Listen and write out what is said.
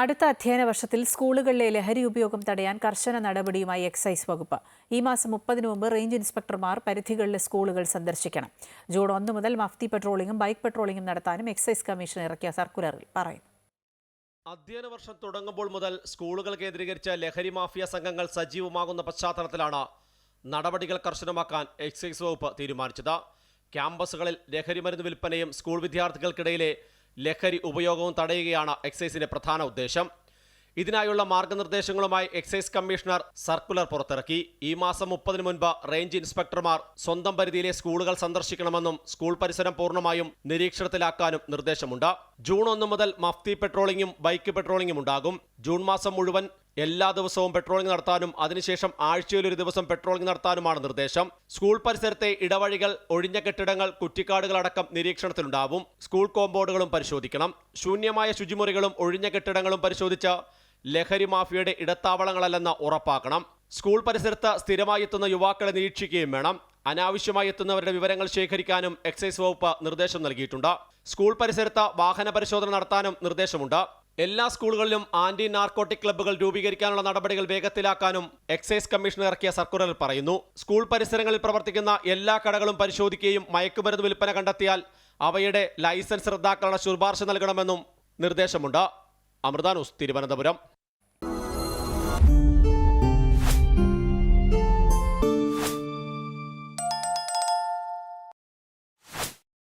അടുത്ത അധ്യയന വർഷത്തിൽ സ്കൂളുകളിലെ ലഹരി ഉപയോഗം തടയാൻ കർശന നടപടിയുമായി എക്സൈസ് വകുപ്പ്. ഈ മാസം മുപ്പതിനു മുമ്പ് റേഞ്ച് ഇൻസ്പെക്ടർമാർ പരിധികളിലെ സ്കൂളുകൾ സന്ദർശിക്കണം. ജൂൺ ഒന്ന് മുതൽ മഫ്തി പെട്രോളിംഗും ബൈക്ക് പെട്രോളിംഗും നടത്താനും എക്സൈസ് കമ്മീഷൻ ഇറക്കിയ സർക്കുലറിൽ പറയുന്നു. അധ്യയന വർഷം തുടങ്ങുമ്പോൾ മുതൽ സ്കൂളുകൾ കേന്ദ്രീകരിച്ച് ലഹരി മാഫിയ സംഘങ്ങൾ സജീവമാകുന്ന പശ്ചാത്തലത്തിലാണ് നടപടികൾ കർശനമാക്കാൻ എക്സൈസ് വകുപ്പ് തീരുമാനിച്ചത്. ക്യാമ്പസുകളിൽ ലഹരി മരുന്ന് വിൽപ്പനയും സ്കൂൾ വിദ്യാർത്ഥികൾക്കിടയിലെ ലഹരി ഉപയോഗവും തടയുകയാണ് എക്സൈസിന്റെ പ്രധാന ഉദ്ദേശം. ഇതിനായുള്ള മാർഗനിർദ്ദേശങ്ങളുമായി എക്സൈസ് കമ്മീഷണർ സർക്കുലർ പുറത്തിറക്കി. ഈ മാസം മുപ്പതിന് മുൻപ് റേഞ്ച് ഇൻസ്പെക്ടർമാർ സ്വന്തം പരിധിയിലെ സ്കൂളുകൾ സന്ദർശിക്കണമെന്നും സ്കൂൾ പരിസരം പൂർണമായും നിരീക്ഷണത്തിലാക്കാനും നിർദ്ദേശമുണ്ട്. ജൂൺ ഒന്ന് മുതൽ മഫ്തി പെട്രോളിംഗും ബൈക്ക് പെട്രോളിംഗും ഉണ്ടാകും. ജൂൺ മാസം മുഴുവൻ എല്ലാ ദിവസവും പെട്രോളിംഗ് നടത്താനും അതിനുശേഷം ആഴ്ചയിൽ ഒരു ദിവസം പെട്രോളിംഗ് നടത്താനുമാണ് നിർദ്ദേശം. സ്കൂൾ പരിസരത്തെ ഇടവഴികൾ ഒഴിഞ്ഞ കെട്ടിടങ്ങൾ കുറ്റിക്കാടുകളടക്കം നിരീക്ഷണത്തിലുണ്ടാവും. സ്കൂൾ കോമ്പൗണ്ടുകളും പരിശോധിക്കണം. ശൂന്യമായ ശുചിമുറികളും ഒഴിഞ്ഞ കെട്ടിടങ്ങളും പരിശോധിച്ച് ലഹരി മാഫിയയുടെ ഇടത്താവളങ്ങളല്ലെന്ന് ഉറപ്പാക്കണം. സ്കൂൾ പരിസരത്ത് സ്ഥിരമായി എത്തുന്ന യുവാക്കളെ നിരീക്ഷിക്കുകയും വേണം. അനാവശ്യമായി എത്തുന്നവരുടെ വിവരങ്ങൾ ശേഖരിക്കാനും എക്സൈസ് വകുപ്പ് നിർദ്ദേശം നൽകിയിട്ടുണ്ട്. സ്കൂൾ പരിസരത്ത് വാഹന പരിശോധന നടത്താനും നിർദ്ദേശമുണ്ട്. എല്ലാ സ്കൂളുകളിലും ആന്റി നാർക്കോട്ടിക് ക്ലബ്ബുകൾ രൂപീകരിക്കാനുള്ള നടപടികൾ വേഗത്തിലാക്കാനും എക്സൈസ് കമ്മീഷൻ ഇറക്കിയ സർക്കുലറിൽ പറയുന്നു. സ്കൂൾ പരിസരങ്ങളിൽ പ്രവർത്തിക്കുന്ന എല്ലാ കടകളും പരിശോധിക്കുകയും മയക്കുമരുന്ന് വിൽപ്പന കണ്ടെത്തിയാൽ അവയുടെ ലൈസൻസ് റദ്ദാക്കാനുള്ള ശുപാർശ നൽകണമെന്നും നിർദ്ദേശമുണ്ട്. അമൃതാനൂസ് തിരുവനന്തപുരം.